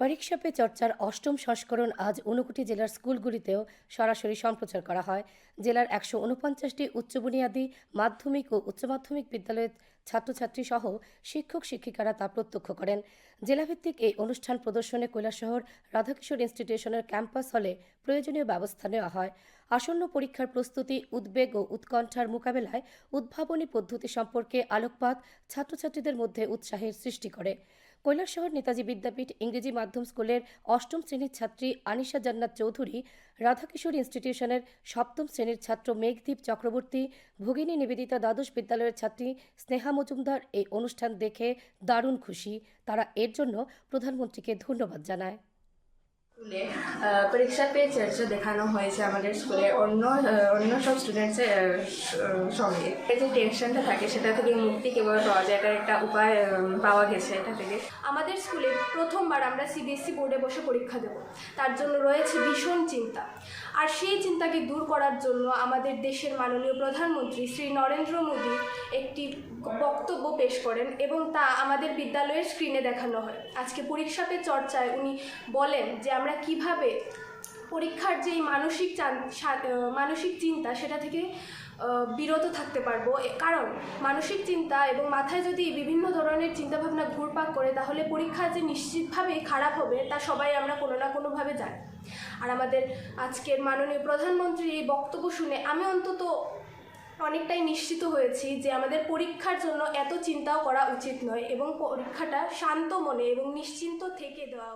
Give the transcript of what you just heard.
পরীক্ষা পে চর্চার অষ্টম সংস্করণ আজ ঊনকোটি জেলার স্কুলগুলিতেও সরাসরি সম্প্রচার করা হয়। জেলার একশো উনপঞ্চাশটি উচ্চ বুনিয়াদী মাধ্যমিক ও উচ্চ মাধ্যমিক বিদ্যালয়ের ছাত্রছাত্রী সহ শিক্ষক শিক্ষিকারা তা প্রত্যক্ষ করেন। জেলাভিত্তিক এই অনুষ্ঠান প্রদর্শনে কৈলাসহর রাধাকিশোর ইনস্টিটিউশনের ক্যাম্পাস হলে প্রয়োজনীয় ব্যবস্থা নেওয়া হয়। আসন্ন পরীক্ষার প্রস্তুতি, উদ্বেগ ও উৎকণ্ঠার মোকাবেলায় উদ্ভাবনী পদ্ধতি সম্পর্কে আলোকপাত ছাত্রছাত্রীদের মধ্যে উৎসাহের সৃষ্টি করে। কৈলাসহর নেতাজি বিদ্যাপীঠ ইংরেজি মাধ্যম স্কুলের অষ্টম শ্রেণির ছাত্রী আনিশা জান্নাত চৌধুরী, রাধাকিশোর ইনস্টিটিউশনের সপ্তম শ্রেণির ছাত্র মেঘদীপ চক্রবর্তী, ভগিনী নিবেদিতা দ্বাদশ বিদ্যালয়ের ছাত্রী স্নেহা মজুমদার এই অনুষ্ঠান দেখে দারুণ খুশি। তারা এর জন্য প্রধানমন্ত্রীকে ধন্যবাদ জানায়। স্কুলে পরীক্ষা পে চর্চা দেখানো হয়েছে আমাদের স্কুলে অন্য অন্য সব স্টুডেন্টসের সঙ্গে। যে টেনশনটা থাকে, সেটা থেকে মুক্তি কীভাবে পাওয়া যায় এটার একটা উপায় পাওয়া গেছে এটা থেকে। আমাদের স্কুলে প্রথমবার আমরা সিবিএসসি বোর্ডে বসে পরীক্ষা দেব। তার জন্য রয়েছে ভীষণ চিন্তা। আর সেই চিন্তাকে দূর করার জন্য আমাদের দেশের মাননীয় প্রধানমন্ত্রী শ্রী নরেন্দ্র মোদী একটি পেশ করেন এবং তা আমাদের বিদ্যালয়ের স্ক্রিনে দেখানো হয়। আজকে পরীক্ষা পে চর্চায় উনি বলেন যে আমরা কীভাবে পরীক্ষার যেই মানসিক মানসিক চিন্তা সেটা থেকে বিরত থাকতে পারব। কারণ মানসিক চিন্তা এবং মাথায় যদি বিভিন্ন ধরনের চিন্তাভাবনা ঘুরপাক করে, তাহলে পরীক্ষা যে নিশ্চিতভাবেই খারাপ হবে, তা সবাই আমরা কোনো না কোনোভাবে জানি। আর আমাদের আজকের মাননীয় প্রধানমন্ত্রীর এই বক্তব্য শুনে আমি অন্তত অনেকটাই নিশ্চিত হয়েছি যে আমাদের পরীক্ষার জন্য এত চিন্তাও করা উচিত নয় এবং পরীক্ষাটা শান্ত মনে এবং নিশ্চিন্ত থেকে দেওয়া